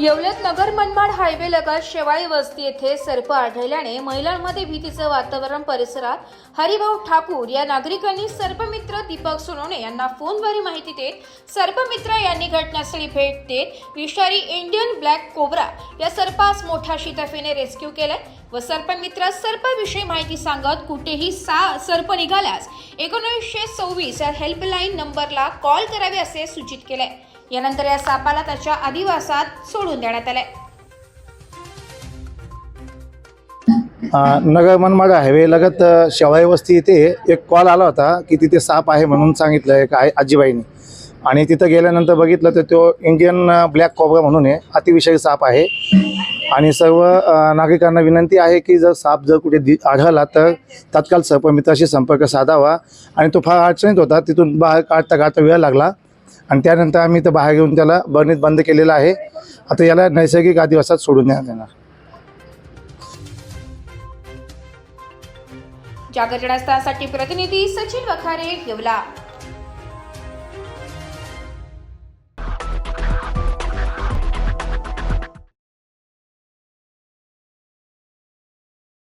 येवल्यात Nagar Manmad highway लगत शेवाळी वस्ती येथे सर्प आढळल्याने महिलांमध्ये भीतीचं वातावरण परिसरात हरिभाऊ ठाकूर या नागरिकांनी सर्पमित्र दीपक सोनवणे यांना फोनद्वारे माहिती देत सर्पमित्र यांनी घटनास्थळी भेट देत विषारी इंडियन ब्लॅक कोब्रा या सर्पास मोठ्या शिताफीने रेस्क्यू केलाय व सर्पमित्र सर्पविषयी माहिती सांगत कुठेही सा सर्प निघाल्यास एकोणीसशे सव्वीस या हेल्पलाईन नंबरला कॉल करावे असे सूचित केलंय. यानंतर या सापाला त्याच्या अधिवासात सोडून देण्यात आलंय. नगर मनमाड हायवे लगत शेवाई वस्ती इथे एक कॉल आला होता की तिथे साप आहे म्हणून सांगितलं एक आहे आजीबाईने. आणि तिथं गेल्यानंतर बघितलं तर तो इंडियन ब्लॅक कॉबरा म्हणून आहे अतिविषयी साप आहे. आणि सर्व नागरिकांना विनंती आहे की जर साप जर कुठे दि आढळला तर तत्काळ सहपमित्राशी संपर्क साधावा. आणि तो फार अडचणीत होता तिथून बाहेर काढता काढता वेळ लागला. आणि त्यानंतर आम्ही इथं बाहेर घेऊन त्याला बर्नीत बंद केलेलं आहे. आता याला नैसर्गिक आदिवासात सोडून देण्यात येणार. जागरणस्थासाठी प्रतिनिधी सचिन वखारे येवला.